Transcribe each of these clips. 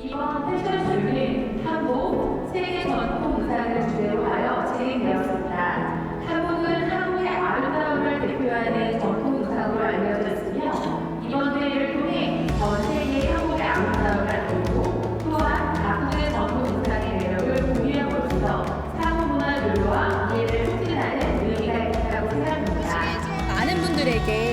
이번 패션쇼는 한복 세계 전통 의상을 주제로 하여 진행되었습니다. 한복은 한국의 아름다움을 대표하는 전통 의상으로 알려져 있으며 이번 대회를 통해 전 세계의 한국의 아름다움을 알고 또한 각국의 전통 의상의 매력을 공유함으로써 상호 문화 교류와 이해를 촉진하는 의미가 있다고 생각합니다. 많은 분들에게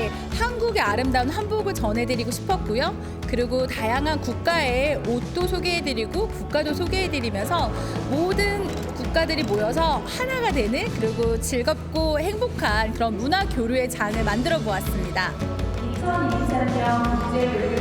한국의 아름다운 한복을 전해드리고 싶었고요. 그리고 다양한 국가의 옷도 소개해드리고 국가도 소개해드리면서 모든 국가들이 모여서 하나가 되는 그리고 즐겁고 행복한 그런 문화 교류의 장을 만들어 보았습니다. 2023년 국제교류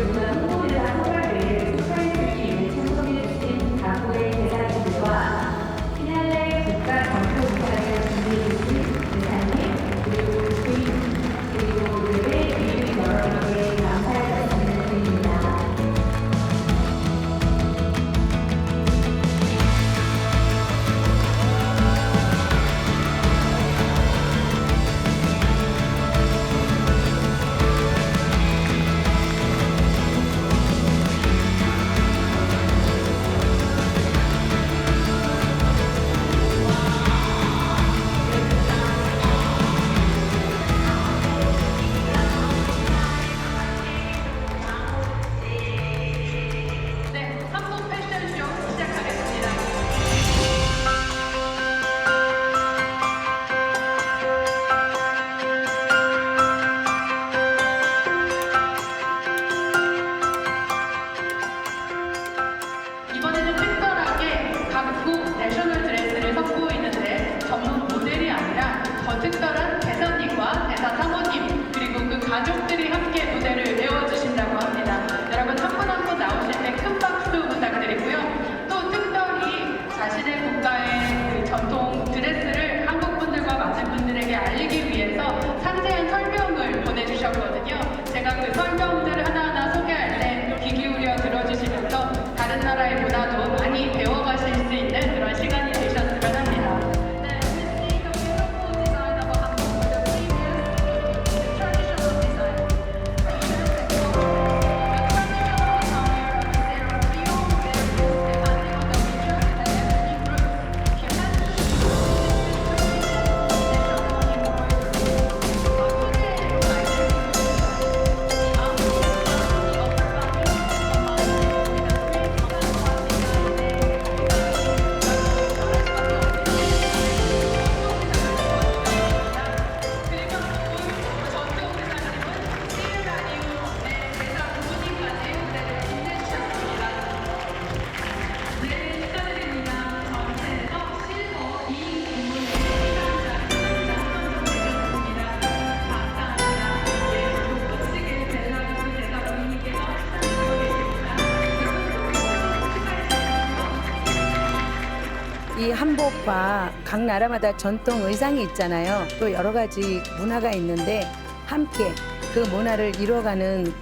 한복과 각 나라마다 전통 의상이 있잖아요. 또 여러 가지 문화가 있는데 함께 그 문화를 이루어가는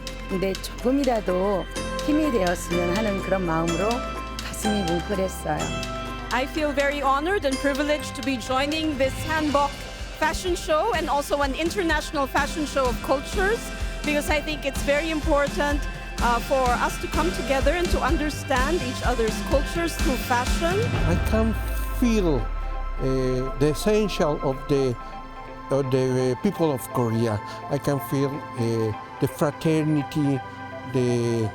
데 조금이라도 힘이 되었으면 하는 그런 마음으로 가슴이 뭉클했어요. I feel very honored and privileged to be joining this Hanbok fashion show and also an international fashion show of cultures because I think it's very important uh, for us to come together and to understand each other's cultures through fashion. I can feel uh, the essential of the of the uh, people of Korea. I can feel uh, the fraternity, the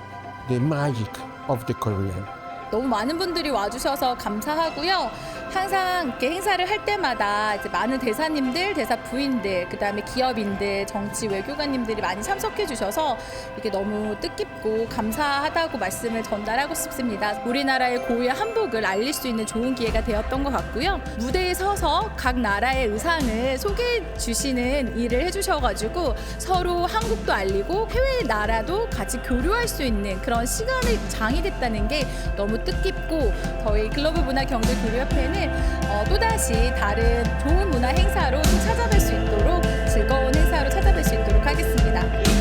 the magic of the Korean. 너무 많은 분들이 와주셔서 감사하고요. 항상 이렇게 행사를 할 때마다 이제 많은 대사님들, 대사 부인들, 그 다음에 기업인들, 정치 외교관님들이 많이 참석해 주셔서 이게 너무 뜻깊고 감사하다고 말씀을 전달하고 싶습니다. 우리나라의 고유의 한복을 알릴 수 있는 좋은 기회가 되었던 것 같고요. 무대에 서서 각 나라의 의상을 소개해 주시는 일을 해주셔가지고 서로 한국도 알리고 해외 나라도 같이 교류할 수 있는 그런 시간의 장이 됐다는 게 너무 뜻깊고 저희 글로벌 문화 경제 교류협회는 어, 또다시 다른 좋은 문화 행사로 찾아뵐 수 있도록 즐거운 행사로 찾아뵐 수 있도록 하겠습니다.